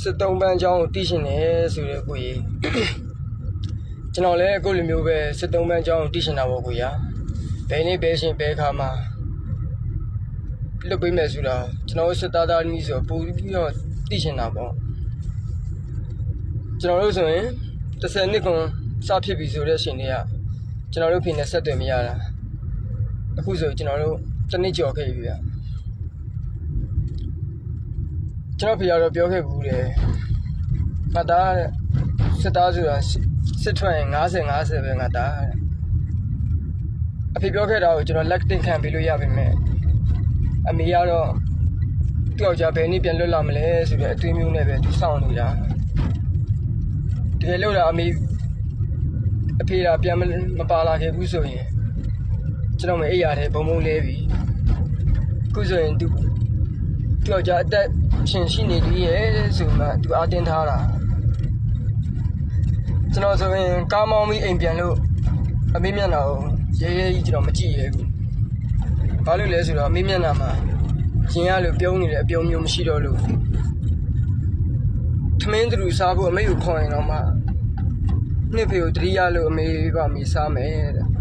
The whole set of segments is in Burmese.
စစ်သုံးပန်းချောင်းကိုတည်ရှင်နေဆိုတဲ့ကိုကြီးကျွန်တော်လည်းအခုလိုမျိုးပဲစစ်သုံးပန်းချောင်းကိုတည်ရှင်တာပေါ့ကိုကြီးဘယ်နေ့ဘယ်ရှင်ဘယ်ခါမှာလွတ်ပေးမယ်ဆိုတာကျွန်တော်တို့စစ်သားသားနည်းဆိုပို့ပြီးတော့တည်ရှင်တာပေါ့ကျွန်တော်တို့ဆိုရင်30နှစ်ခွန်စဖြစ်ပြီဆိုတဲ့အချိန်တွေကကျွန်တော်တို့ဖိနေဆက်သွယ်မရတာအခုဆိုကျွန်တော်တို့တစ်နှစ်ကျော်ခဲ့ပြီဗျ ကျွန်တော်ဖေကတော့ပြောခဲ့ဘူးတယ်ငါသားတဲ့စစ်သားဆိုတာစစ်စစ်ထွက်ရင်90 50ပဲငါသားတဲ့အဖေပြောခဲ့တာကိုကျွန်တော်လက်တင်ခံပေးလို့ရပါမယ်အမေကတော့တယောက်ကြဘယ်နည်းပြန်လွတ်လာမလဲဆိုတဲ့အတွေးမျိုးနဲ့ပဲသူစောင့်နေတာတကယ်လို့တော့အမေအဖေကပြန်မမပါလာခဲ့ဘူးဆိုရင်ကျွန်တော်မအိပ်ရတယ်ဘုံဘုံလဲပြီအခုဆိုရင်သူတ ယောက်ကြအသက်ရှင်ရှိနေသေးရဲ့ဆိုမှသူအားတင်းထားတာကျွန်တော်ဆိုရင်ကားမောင်းပြီးအိမ်ပြန်လို့အမေမျက်နှာကိုရဲရဲကြီးကျွန်တော်မကြည့်ရဲဘူးဘာလို့လဲဆိုတော့အမေမျက်နှာမှာကျင်ရလို့ပြုံးနေတဲ့အပြုံးမျိုးမရှိတော့လို့ထမင်းသူစားဖို့အမေကိုခေါ်ရင်တော့မှနှစ်ဖေကိုတတိယလို့အမေကမိစားမယ်တဲ့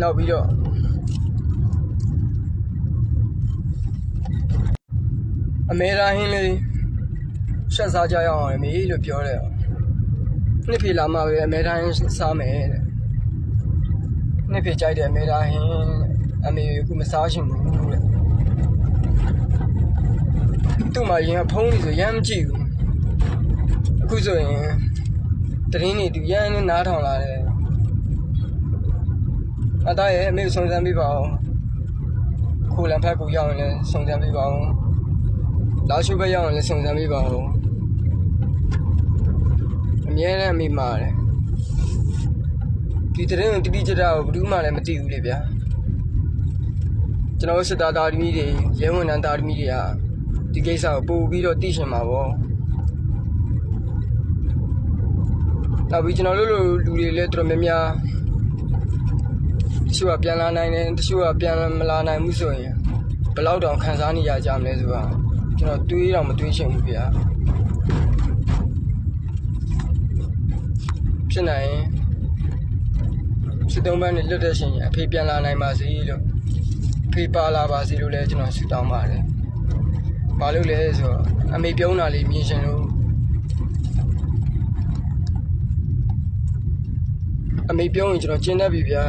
နောက်ပြီးတော့အမေရာဟင်းလေးရှက်စားကြရအောင်မေလို့ပြောတယ်နှစ်ဖေလာမှပဲအမေရာဟင်းစားမယ်တဲ့နှစ်ဖေကြိုက်တဲ့အမေရာဟင်းအမေကမစားရှင်ဘူးတဲ့သူ့မှာရင်ကဖုံးနေဆိုရမ်းမကြည့်ဘူးအခုဆိုရင်တရင်းနေသူရမ်းနေနားထောင်လာတယ် အသားရဲ့အမေကိုစုံစမ်းပေးပါဦးခိုလံဖက်ကိုရောက်ရင်လည်းစုံစမ်းပေးပါဦးလာရှိုးဘက်ရောက်ရင်လည်းစုံစမ်းပေးပါဦးအမြဲတမ်းအမိမာတယ်ဒီတရင်ကိုတိတိကျကျကိုဘယ်သူမှလည်းမသိဘူးလေဗျာကျွန်တော်စစ်သားသားသမီးတွေရဲဝန်ထမ်းသားသမီးတွေကဒီကိစ္စကိုပို့ပြီးတော့သိရှင်မှာပေါ့နောက်ပြီးကျွန်တော်တို့လိုလူတွေလည်းတော်တော်များများ တချို့ကပြန်လာနိုင်တယ်တချို့ကပြန်မလာနိုင်ဘူးဆိုရင်ဘယ်လောက်တောင်ခံစားနေရကြမလဲဆိုတာကျွန်တော်တွေးတော့မတွေးချင်ဘူးဗျာဖြစ်နိုင်ရင်စစ်တုံးပန်းနဲ့လွတ်တဲ့ရှင်အဖေပြန်လာနိုင်ပါစေလို့အဖေပါလာပါစေလို့လည်းကျွန်တော်ဆုတောင်းပါတယ်ဘာလို့လဲဆိုတော့အမေပြုံးတာလေးမြင်ရှင်လို့အမေပြုံးရင်ကျွန်တော်ကျင်းတတ်ပြီဗျာ